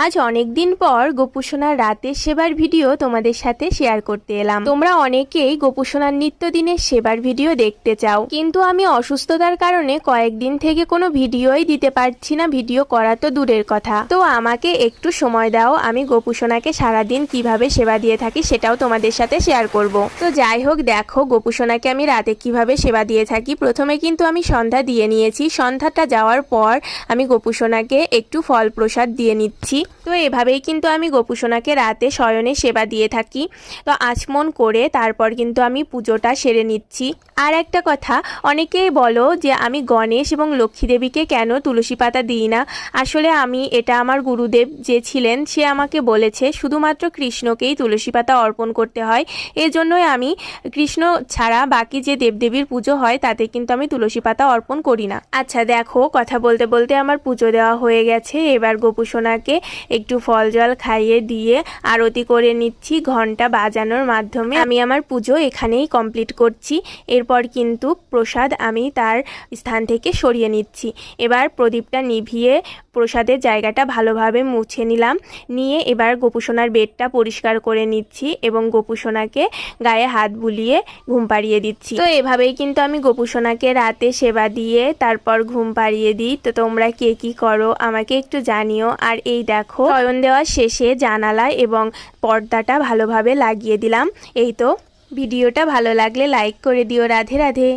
আজ অনেক দিন পর গোপুসোনার রাতের সেবার ভিডিও তোমাদের সাথে শেয়ার করতে এলাম। তোমরা অনেকেই গোপুসোনার নিত্যদিনের সেবার ভিডিও দেখতে চাও। কিন্তু আমি অসুস্থতার কারণে কয়েকদিন থেকে কোনো ভিডিওই দিতে পারছি না, ভিডিও করা তো দূরের কথা। তো আমাকে একটু সময় দাও, আমি গোপুসোনাকে সারাদিন কীভাবে সেবা দিয়ে থাকি সেটাও তোমাদের সাথে শেয়ার করব। তো যাই হোক, দেখো গোপুসোনাকে আমি রাতে কীভাবে সেবা দিয়ে থাকি। প্রথমে কিন্তু আমি সন্ধ্যা দিয়ে নিয়েছি। সন্ধ্যাটা যাওয়ার পর আমি গোপুসোনাকে একটু ফল প্রসাদ দিয়ে নিচ্ছি। তো এভাবেই কিন্তু আমি গোপুসোনাকে রাতে শয়নে সেবা দিয়ে থাকি। তো আচমন করে তারপর কিন্তু আমি পুজোটা সেরে নিচ্ছি। আর একটা কথা, অনেকেই বলো যে আমি গণেশ এবং লক্ষ্মী দেবীকে কেন তুলসী পাতা দিই না? আসলে আমি, এটা আমার গুরুদেব যে ছিলেন, সে আমাকে বলেছে, শুধুমাত্র কৃষ্ণকেই তুলসী পাতা অর্পণ করতে হয়। এর জন্যই আমি কৃষ্ণ ছাড়া বাকি যে দেবদেবীর পুজো হয়, তাতে কিন্তু আমি তুলসী পাতা অর্পণ করি না। আচ্ছা দেখো, কথা বলতে বলতে আমার পুজো দেওয়া হয়ে গেছে। এবার গোপুসোনাকে একটু ফল জল খাইয়ে দিয়ে আরতি করে নিচ্ছি ঘণ্টা বাজানোর মাধ্যমে। আমি আমার পুজো এখানেই কমপ্লিট করছি। এরপর কিন্তু প্রসাদ আমি তার স্থান থেকে সরিয়ে নিচ্ছি। এবার প্রদীপটা নিভিয়ে প্রসাদের জায়গাটা ভালোভাবে মুছে নিলাম। নিয়ে এবার গোপুসোনার বেডটা পরিষ্কার করে নিচ্ছি এবং গোপুসোনাকে গায়ে হাত বুলিয়ে ঘুম পাড়িয়ে দিচ্ছি। তো এভাবেই কিন্তু আমি গোপুসোনাকে রাতে সেবা দিয়ে তারপর ঘুম পাড়িয়ে দিই। তো তোমরা কে কি করো আমাকে একটু জানিও। আর এই দেখো, চয়ন দেওয়া শেষে জানালা এবং পর্দাটা ভালোভাবে লাগিয়ে দিলাম। এই তো, ভিডিওটা ভালো লাগলে লাইক করে দিও। রাধে রাধে।